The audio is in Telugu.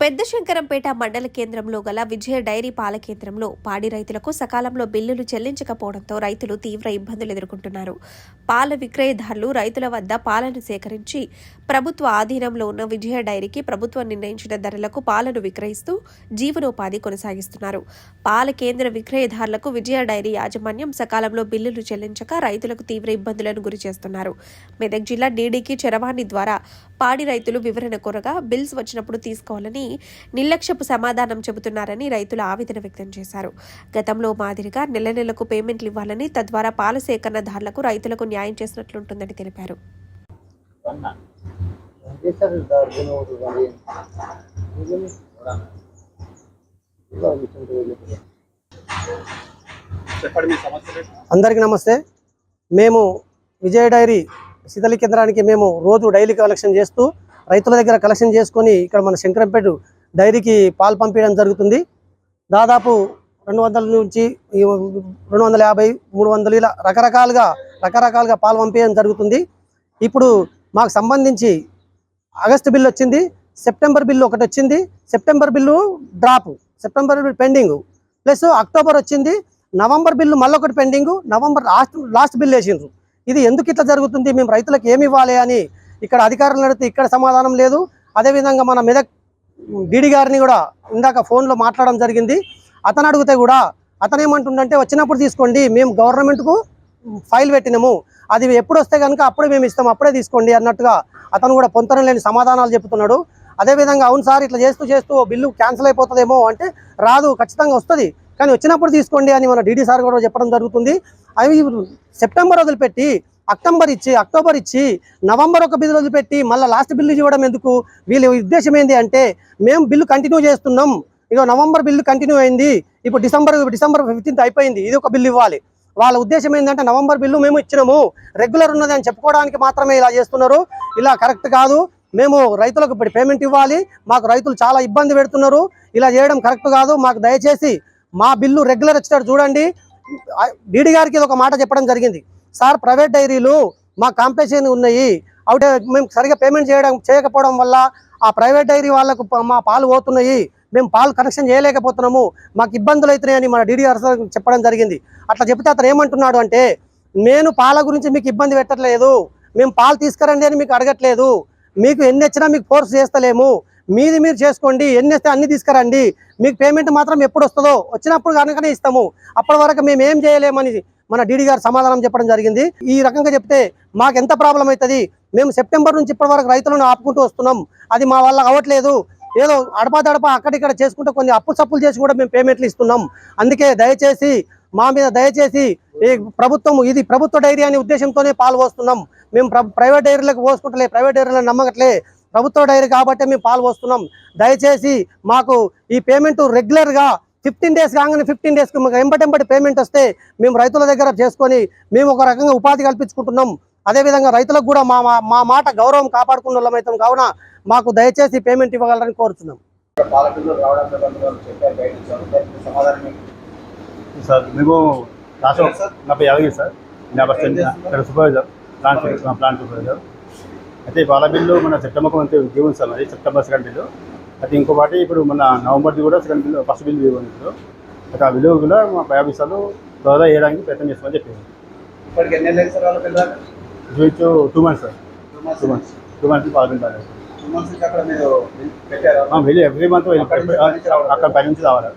పెద్ద శంకరంపేట మండల కేంద్రంలో గల విజయ డైరీ పాల కేంద్రంలో పాడి రైతులకు సకాలంలో బిల్లులు చెల్లించకపోవడంతో రైతులు తీవ్ర ఇబ్బందులు ఎదుర్కొంటున్నారు. పాల విక్రయదారులు రైతుల వద్ద పాలను సేకరించి ప్రభుత్వ ఆధీనంలో ఉన్న విజయ డైరీకి ప్రభుత్వం నిర్ణయించిన ధరలకు పాలను విక్రయిస్తూ జీవనోపాధి కొనసాగిస్తున్నారు. పాల కేంద్ర విక్రయదారులకు విజయ డైరీ యాజమాన్యం సకాలంలో బిల్లులు చెల్లించక రైతులకు తీవ్ర ఇబ్బందులను గురి చేస్తున్నారు. మెదక్ జిల్లా డీడీకి చరవాణి ద్వారా పాడి రైతులు వివరణ కోరగా బిల్స్ వచ్చినప్పుడు తీసుకోవాలని నిర్లక్ష్యపు సమాధానం చెబుతున్నారని రైతులు ఆవేదన వ్యక్తం చేశారు. గతంలో మాదిరిగా నెల నెలకు పేమెంట్లు ఇవ్వాలని తద్వారా పాల సేకరణదారులకు రైతులకు న్యాయం చేసినట్లుంటుందని తెలిపారు. అందరికీ నమస్తే. మేము విజయ డైరీ శీతలి కేంద్రానికి మేము రోజు డైలీ కలెక్షన్ చేస్తూ రైతుల దగ్గర కలెక్షన్ చేసుకొని ఇక్కడ మన శంకరంపేట డైరీకి పాలు పంపించడం జరుగుతుంది. దాదాపు రెండు వందల నుంచి ఈ రెండు వందల యాభై మూడు వందలు ఇలా రకరకాలుగా రకరకాలుగా పాలు పంపించడం జరుగుతుంది. ఇప్పుడు మాకు సంబంధించి ఆగస్టు బిల్లు వచ్చింది సెప్టెంబర్ బిల్లు ఒకటి వచ్చింది September bill drop September bill pending. Plus October వచ్చింది November bill మళ్ళొకటి pending November last last bill వేసిండ్రు. ఇది ఎందుకు ఇట్లా జరుగుతుంది మేము రైతులకు ఏమి ఇవ్వాలి అని ఇక్కడ అధికారులు అడిగితే ఇక్కడ సమాధానం లేదు. అదేవిధంగా మన మెదక్ డీడీ గారిని కూడా ఇందాక ఫోన్లో మాట్లాడడం జరిగింది. అతను అడిగితే కూడా అతను ఏమంటుండంటే వచ్చినప్పుడు తీసుకోండి మేము గవర్నమెంట్కు ఫైల్ పెట్టినాము. అది ఎప్పుడు వస్తే కనుక అప్పుడే మేము ఇస్తాం అప్పుడే తీసుకోండి అన్నట్టుగా అతను కూడా పొంతనం లేని సమాధానాలు చెప్తున్నాడు. అదేవిధంగా అవును సార్ ఇట్లా చేస్తూ చేస్తూ బిల్లు క్యాన్సిల్ అయిపోతుందేమో అంటే రాదు ఖచ్చితంగా వస్తుంది. కానీ వచ్చినప్పుడు తీసుకోండి అని మన డీడీ సార్ కూడా చెప్పడం జరుగుతుంది. అవి సెప్టెంబర్ వదిలిపెట్టి అక్టోబర్ ఇచ్చి అక్టోబర్ ఇచ్చి నవంబర్ ఒక బిల్లు వదిలిపెట్టి మళ్ళీ లాస్ట్ బిల్లు ఇవ్వడం ఎందుకు? వీళ్ళ ఉద్దేశం ఏంటి అంటే మేము బిల్లు కంటిన్యూ చేస్తున్నాం. ఇక నవంబర్ బిల్లు కంటిన్యూ అయింది. ఇప్పుడు డిసెంబర్ డిసెంబర్ ఫిఫ్టీన్త్ అయిపోయింది. ఇది ఒక బిల్లు ఇవ్వాలి. వాళ్ళ ఉద్దేశం ఏంటంటే నవంబర్ బిల్లు మేము ఇచ్చినాము. రెగ్యులర్ ఉన్నది అని చెప్పుకోవడానికి మాత్రమే ఇలా చేస్తున్నారు. ఇలా కరెక్ట్ కాదు. మేము రైతులకు ఇప్పుడు పేమెంట్ ఇవ్వాలి. మాకు రైతులు చాలా ఇబ్బంది పెడుతున్నారు. ఇలా చేయడం కరెక్ట్ కాదు. మాకు దయచేసి మా బిల్లు రెగ్యులర్ వచ్చేటట్టు చూడండి. డీడీ గారికి ఇది ఒక మాట చెప్పడం జరిగింది. సార్ ప్రైవేట్ డైరీలు మా కాంపిటీషన్ ఉన్నాయి. అవుటే మేము సరిగా పేమెంట్ చేయడం చేయకపోవడం వల్ల ఆ ప్రైవేట్ డైరీ వాళ్ళకు మా పాలు పోతున్నాయి. మేము పాలు కనెక్షన్ చేయలేకపోతున్నాము. మాకు ఇబ్బందులు అవుతున్నాయని మన డీడీఆర్ సార్ చెప్పడం జరిగింది. అట్లా చెప్తే అతను ఏమంటున్నాడు అంటే నేను పాల గురించి మీకు ఇబ్బంది పెట్టట్లేదు. మేము పాలు తీసుకురండి అని మీకు అడగట్లేదు. మీకు ఎన్ని వచ్చినా మీకు ఫోర్స్ చేస్తలేము. మీది మీరు చేసుకోండి. ఎన్ని వస్తే అన్ని తీసుకురండి. మీకు పేమెంట్ మాత్రం ఎప్పుడు వస్తుందో వచ్చినప్పుడు కనుకనే ఇస్తాము. అప్పటి వరకు మేము ఏం చేయలేమని మన డీడీ గారు సమాధానం చెప్పడం జరిగింది. ఈ రకంగా చెప్తే మాకు ఎంత ప్రాబ్లం అవుతుంది? మేము సెప్టెంబర్ నుంచి ఇప్పటి వరకు రైతులను ఆపుకుంటూ వస్తున్నాం. అది మా వల్ల అవ్వట్లేదు. ఏదో అడపాదడప అక్కడిక్కడ చేసుకుంటూ కొన్ని అప్పు సప్పులు చేసి కూడా మేము పేమెంట్లు ఇస్తున్నాం. అందుకే దయచేసి మా మీద దయచేసి ఈ ప్రభుత్వం ఇది ప్రభుత్వ డైరీ అనే ఉద్దేశంతోనే పాలు పోస్తున్నాం. మేము ప్ర- ప్రైవేట్ డైరీలకు పోసుకుంటలే ప్రైవేట్ డైరీలను నమ్మకట్లే. ప్రభుత్వ డైరీ కాబట్టి మేము పాలు పోస్తున్నాం. దయచేసి మాకు ఈ పేమెంట్ రెగ్యులర్గా ఫిఫ్టీన్ డేస్ కాగానే ఫిఫ్టీన్ డేస్కి మాకు ఎంబటెంబటి పేమెంట్ వస్తే మేము రైతుల దగ్గర చేసుకొని మేము ఒక రకంగా ఉపాధి కల్పించుకుంటున్నాం అదేవిధంగా రైతులకు కూడా మా మా- మాట గౌరవం కాపాడుకున్న వాళ్ళమైతాం కావున మాకు దయచేసి పేమెంట్ ఇవ్వగలరని కోరుతున్నాం? సార్ మేము రాష్ట్ర? నా పేరు యాదగిరి సార్ నా బస్ స్టాండ్ ఇక్కడ సూపర్వైజర్ ప్లాంట్ ప్లాంట్ సూపర్వైజర్ అయితే పాల బిల్లు మన సెప్టెంబర్కి అంతే జీవన్ సార్ అది సెప్టెంబర్ సెకండ్ బిల్లు అయితే ఇంకో పాటి ఇప్పుడు మన నవంబర్ది కూడా సెకండ్ బిల్లు ఫస్ట్ బిల్లు ఇవ్వను అయితే ఆ బిల్లు కూడా మా ఆఫీసర్లు త్వరగా వేయడానికి ప్రయత్నం చేస్తామని చెప్పారు. ఇప్పటికి ఎన్ని నెలలు సార్ వాళ్ళ పిల్లలు? ఇంచుమించు two months sir. Two months. Two months. Two months పాల బిల్ రాలేదు టూ మంత్స్ అక్కడ మీరు వెళ్ళి ఎవ్రీ మంత్ వెళ్ళి అక్కడ పై నుంచి రావాలి.